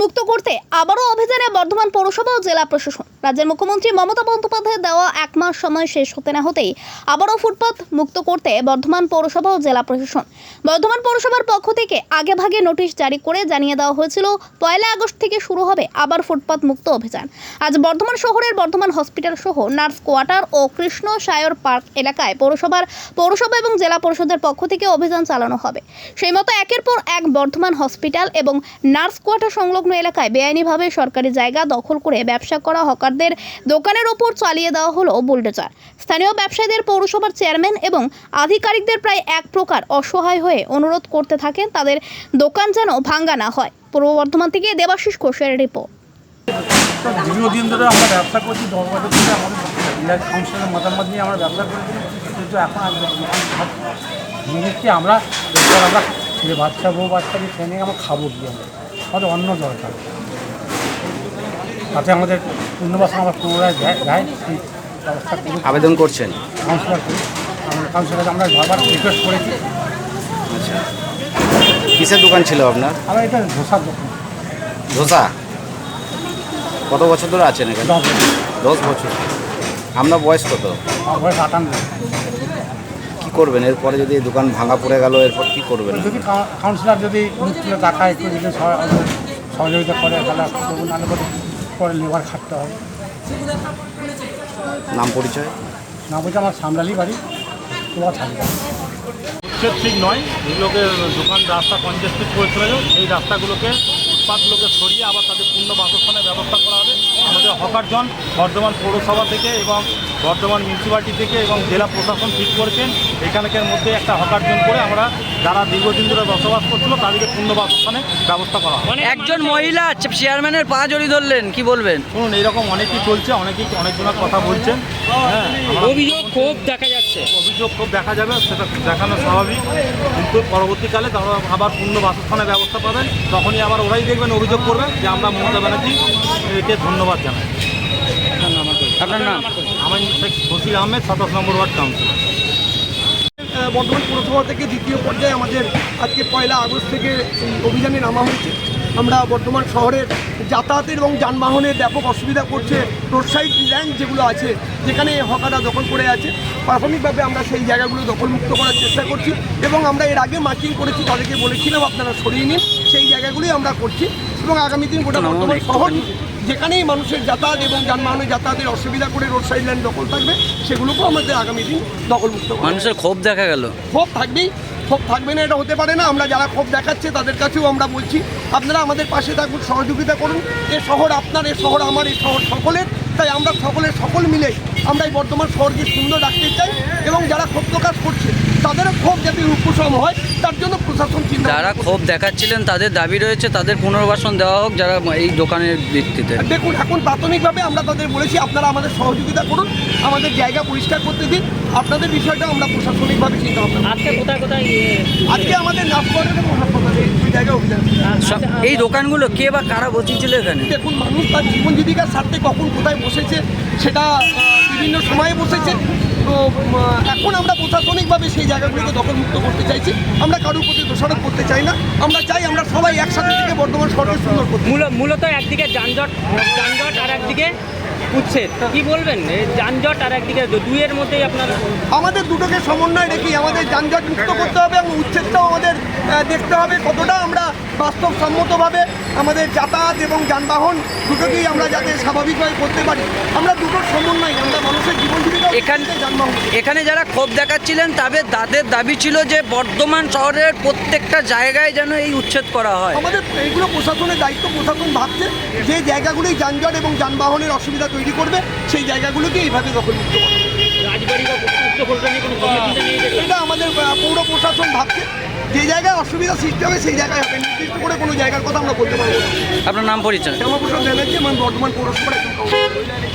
মুক্ত করতে আবারও অভিযানে বর্ধমান পৌরসভা ও জেলা প্রশাসন। রাজ্যের মুখ্যমন্ত্রী মমতা বন্দ্যোপাধ্যায়ের দেওয়া এক মাস সময় শেষ হতে না হতেই আবারও ফুটপাত মুক্ত করতে বর্ধমান পৌরসভা ও জেলা প্রশাসন। বর্ধমান পৌরসভার পক্ষ থেকে আগে ভাগে নোটিশ জারি করে জানিয়ে দেওয়া হয়েছিল, পয়লা আগস্ট থেকে শুরু হবে আবার ফুটপাত মুক্ত অভিযান। আজ বর্ধমান শহরের বর্ধমান হসপিটাল সহ নার্স কোয়ার্টার ও কৃষ্ণ সায়র পার্ক এলাকায় পৌরসভার পৌরসভা এবং জেলা পরিষদের পক্ষ থেকে অভিযান চালানো হবে। সেই মতো একের পর এক বর্ধমান হসপিটাল এবং নার্স কোয়ার্টার সংলগ্ন এলাকায় বেআইনিভাবে সরকারি জায়গা দখল করে ব্যবসা করা হকারদের দোকানের ওপর চালিয়ে দেওয়া হলো বুলডোজার। স্থানীয় ব্যবসায়ীদের পৌরসভার চেয়ারম্যান এবং আধিকারিকদের প্রায় এক প্রকার অসহায় হয়ে অনুরোধ করতে থাকেন তাদের দোকান যেন ভাঙ্গা না হয়। পূর্ব বর্ধমান থেকে দেবাশিস ঘোষের রিপোর্ট। দীর্ঘদিন ধরে আমরা ব্যবসা করছি, দশ বছর ধরে আমাদের কাউন্সিলের মতামত নিয়ে আমরা ব্যবসা করেছি, কিন্তু এখন আমরা আমরা বাচ্চা বউ বাচ্চাকে ট্রেনে আমরা খাব গিয়ে আমরা? আমাদের অন্য দরকার। তাতে আমাদের পূর্ণবাসন আমরা পুনরায় করি আবেদন করছেন? কাউন্সিলর আমরা কাউন্সিলর আমরা বারবার রিকোয়েস্ট করেছি। আচ্ছা। কিসের দোকান ছিল আপনার? আমরা এটা ধোসার দোকান। ধোসা? কত বছর ধরে আছেন এখানে? দশ বছর। আপনার বয়স কত? বয়স আটান্ন। কি করবেন? এরপরে যদি দোকান ভাঙা পড়ে গেল এরপর কি করবেন? যদি কাউ- কাউন্সিলর যদি মুক্তির টাকা একটু যদি সহযোগিতা করে তাহলে পরে লেবার খাটতে হবে নাম পরিচয়? নাম বলছে আমার সামরালি বাড়ি তোমার থাকবে ঠিক নয়। এগুলোকে দোকান রাস্তা কনজেস্টেড করে চলে যাও এই রাস্তাগুলোকে ফুটপাথগুলোকে সরিয়ে আবার তাদের পূর্ণ বাসস্থানের ব্যবস্থা করা হবে। আমাদের হকারজন বর্ধমান পৌরসভা থেকে এবং বর্ধমান মিউনিসিপ্যালিটি থেকে এবং জেলা প্রশাসন ঠিক করেছেন। এখানকার মধ্যে একটা হকারজন করে আমরা যারা দীর্ঘদিন ধরে বসবাস করছিল তাদেরকে পূর্ণ বাসস্থানে ব্যবস্থা করা হবে। একজন মহিলা চেয়ারম্যানের পা জড়ি ধরলেন কি বলবেন? শুনুন এরকম অনেকই চলছে অনেকেই অনেকজনের কথা বলছেন। হ্যাঁ অভিযোগ ক্ষোভ দেখা যাচ্ছে। অভিযোগ খুব দেখা যাবে সেটা দেখানো স্বাভাবিক। কিন্তু পরবর্তীকালে তারা আবার পূর্ণ বাসস্থানের ব্যবস্থা পাবেন। তখনই আবার ওরাই দেখবেন অভিযোগ করবেন যে আমরা মমতা ব্যানার্জি একে ধন্যবাদ জানাই। আপনার নাম? আমার শেখ বসির আহমেদ সাতাশ নম্বর ওয়ার্ড কাউন্সিলর বর্ধমান পুরসভা থেকে দ্বিতীয় পর্যায়ে আমাদের আজকে পয়লা আগস্ট থেকে অভিযানে নামা হয়েছে। আমরা বর্ধমান শহরের যাতায়াতের এবং যানবাহনের ব্যাপক অসুবিধা করছে রোড সাইড ল্যান্ড যেগুলো আছে যেখানে হকাররা দখল করে আছে। প্রাথমিকভাবে আমরা সেই জায়গাগুলো দখলমুক্ত করার চেষ্টা করছি এবং আমরা এর আগে মার্কিং করেছি তাদেরকে বলেছিলাম আপনারা সরিয়ে নিন সেই জায়গাগুলোই আমরা করছি এবং আগামী দিন গোটা বর্ধমান শহর যেখানেই মানুষের যাতায়াত এবং যানবাহনের যাতায়াতের অসুবিধা করে রোড সাইড ল্যান্ড দখল থাকবে সেগুলোকেও আমাদের আগামী দিন দখলমুক্ত মানুষের ক্ষোভ দেখা গেল। ক্ষোভ থাকবেই। ক্ষোভ থাকবে না, এটা হতে পারে না। আমরা যারা ক্ষোভ দেখাচ্ছে, তাদের কাছেও আমরা বলছি, আপনারা আমাদের পাশে থাকুন, সহযোগিতা করুন। এ শহর আপনার, এ শহর আমার এই শহর সকলের। তাই আমরা সকলের সকল মিলে আমরা এই বর্তমান শহরকে সুন্দর রাখতে চাই এবং যারা ক্ষোভ প্রকাশ করছে যাতে উপশম হয় তার জন্য প্রশাসন চিন্তা যারা ক্ষোভ দেখাচ্ছিলেন তাদের দাবি রয়েছে তাদের পুনর্বাসন দেওয়া হোক যারা এই দোকানের ভিত্তিতে। দেখুন এখন প্রাথমিকভাবে আমরা তাদের বলেছি আপনারা আমাদের সহযোগিতা করুন আমাদের জায়গা পরিষ্কার করতে দিন আপনাদের বিষয়টা আমরা প্রশাসনিকভাবে চিন্তা ভাবনা আজকে কোথায় কোথায় ইয়ে, আজকে আমাদের নাচকরের এবং হাসপাতালে এই দুই জায়গায় অভিযান। এই দোকানগুলো কে বা কারা বসেছিল এখানে? দেখুন মানুষ তার জীবন জীবিকার স্বার্থে কখন কোথায় বসেছে সেটা বিভিন্ন সময়ে বসেছে। তো এখন আমরা প্রশাসনিকভাবে সেই জায়গাগুলোকে দখলমুক্ত করতে চাইছি। আমরা কারোর প্রতি দোষারোপ করতে চাই না। আমরা চাই আমরা সবাই একসাথে থেকে বর্ধমান শহরকে সুন্দর করতে মূলত একদিকে যানজট যানজট আর একদিকে উচ্ছেদ। কি বলবেন? যানজট আর একদিকে দুইয়ের মধ্যেই আপনার আমাদের দুটোকে সমন্বয় রেখে আমাদের যানজট মুক্ত করতে হবে এবং উচ্ছেদটাও আমাদের দেখতে হবে কতটা আমরা বাস্তবসম্মতভাবে আমাদের যাতায়াত এবং যানবাহন দুটোকেই আমরা যাতে স্বাভাবিকভাবে করতে পারি। আমরা দুটোর সমন্বয় আমরা মানুষের জীবন জীবিকা এখান যানবাহন। এখানে যারা ক্ষোভ দেখাচ্ছিলেন তাদের তাদের দাবি ছিল যে বর্ধমান শহরের প্রত্যেকটা জায়গায় যেন এই উচ্ছেদ করা হয়। আমাদের এইগুলো প্রশাসনের দায়িত্ব প্রশাসন ভাবছে যে জায়গাগুলি যানজট এবং যানবাহনের অসুবিধা তৈরি করবে সেই জায়গাগুলোকে এইভাবে দখলমুক্ত করবে। রাজবাড়ি বা উচ্চ কলকাতা কোনো কর্মচিন্তা নেই যেগুলো? এটা আমাদের পৌর প্রশাসন ভাবছে। অসুবিধা সৃষ্টি হবে সেই জায়গায় হবে। নির্দিষ্ট করে কোনো জায়গার কথা আমরা বলতে পারব না। আপনার নাম পরিচয়? শ্যামাপ্রসাদ ব্যানার্জি আমার বর্ধমান পৌরসভার একজন কাউন্সিলর।